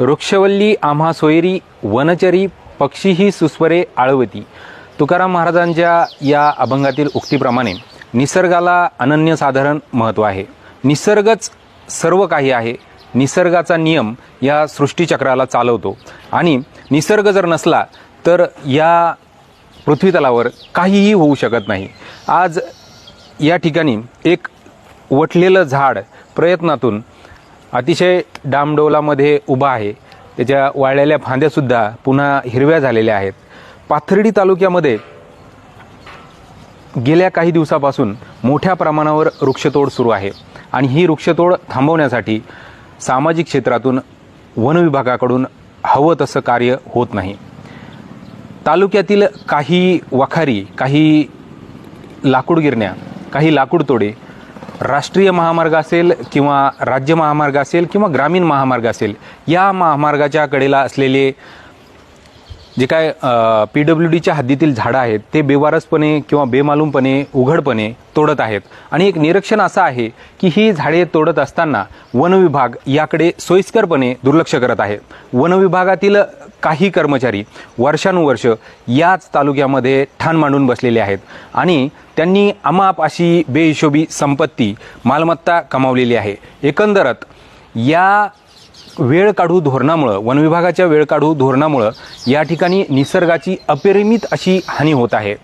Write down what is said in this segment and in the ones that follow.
वृक्षवल्ली आम्हा सोयरी वनचरी पक्षीही सुस्वरे आळवती. तुकाराम महाराजांच्या या अभंगातील उक्तीप्रमाणे निसर्गाला अनन्यसाधारण महत्त्व आहे. निसर्गच सर्व काही आहे. निसर्गाचा नियम या सृष्टीचक्राला चालवतो. आणि निसर्ग जर नसला तर या पृथ्वीतलावर काहीही होऊ शकत नाही. आज या ठिकाणी एक वटलेलं झाड प्रयत्नातून अतिशय डामडोलामध्ये उभा आहे. त्याच्या वाळलेल्या फांद्यासुद्धा पुन्हा हिरव्या झालेल्या आहेत. पाथर्डी तालुक्यामध्ये गेल्या काही दिवसापासून मोठ्या प्रमाणावर वृक्षतोड सुरू आहे आणि ही वृक्षतोड थांबवण्यासाठी सामाजिक क्षेत्रातून वन विभागाकडून हवं तसं कार्य होत नाही. तालुक्यातील काही वखारी काही लाकूड गिरण्या काही लाकूडतोडे राष्ट्रीय महामार्ग असेल किंवा राज्य महामार्ग असेल किंवा ग्रामीण महामार्ग असेल या महामार्गाच्या कडेला असलेले जे काय पी डब्ल्यू डीच्या हद्दीतील झाडं आहेत ते बेवारसपणे किंवा बेमालूमपणे उघडपणे तोडत आहेत. आणि एक निरीक्षण असं आहे की ही झाडे तोडत असताना वनविभाग याकडे सोयीस्करपणे दुर्लक्ष करत आहे. वनविभागातील काही कर्मचारी वर्षानुवर्ष याच तालुक्यामध्ये ठाण मांडून बसलेले आहेत आणि त्यांनी अमाप अशी बेहिशोबी संपत्ती मालमत्ता कमावलेली आहे. एकंदरत या वेळ काढू धोरणामुळं वनविभागाच्या वेळ काढू धोरणामुळं या ठिकाणी निसर्गाची अपरिमित अशी हानी होत आहे.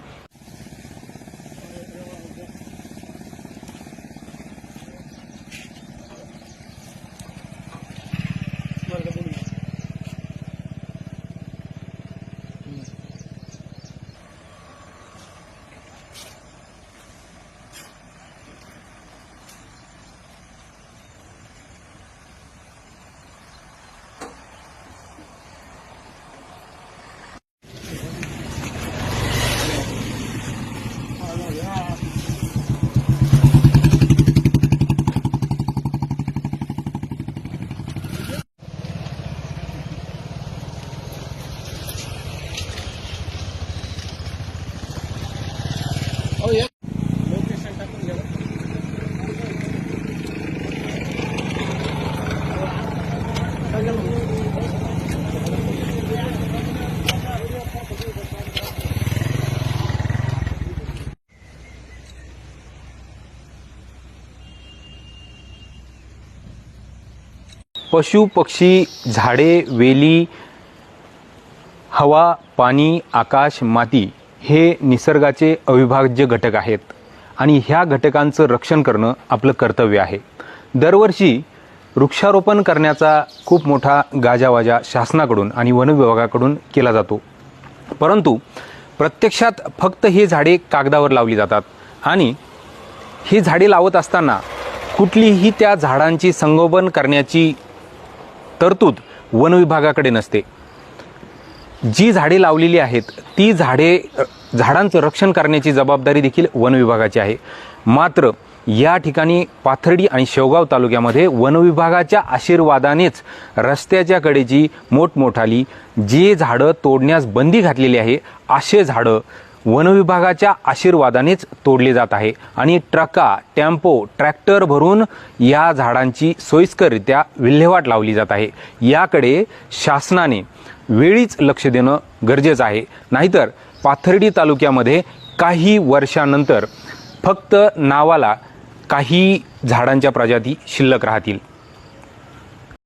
पशु पक्षी झाडे वेली हवा पाणी आकाश माती हे निसर्गाचे अविभाज्य घटक आहेत आणि ह्या घटकांचं रक्षण करणं आपलं कर्तव्य आहे. दरवर्षी वृक्षारोपण करण्याचा खूप मोठा गाजावाजा शासनाकडून आणि वन विभागाकडून केला जातो. परंतु प्रत्यक्षात फक्त ही झाडे कागदावर लावली जातात आणि ही झाडे लावत असताना कुठलीही त्या झाडांची संगोपन करण्याची तरतूद वन विभागाकडे नसते. जी झाडे लावलेली आहेत ती झाडे झाडांचं रक्षण करण्याची जबाबदारी देखील वन विभागाची आहे. मात्र या ठिकाणी पाथर्डी आणि शेवगाव तालुक्यामध्ये वनविभागाच्या आशीर्वादानेच रस्त्याच्या कडेची मोठमोठाली जे झाडं तोडण्यास बंदी घातलेली आहे असे झाडं वनविभागाच्या आशीर्वादानेच तोडले जात आहे आणि ट्रका टेम्पो ट्रॅक्टर भरून या झाडांची सोयीस्कररित्या विल्हेवाट लावली जात आहे. याकडे शासनाने वेळीच लक्ष देणं गरजेचं आहे. नाहीतर पाथर्डी तालुक्यामध्ये काही वर्षानंतर फक्त नावाला काही झाडांच्या प्रजाती शिल्लक राहतील.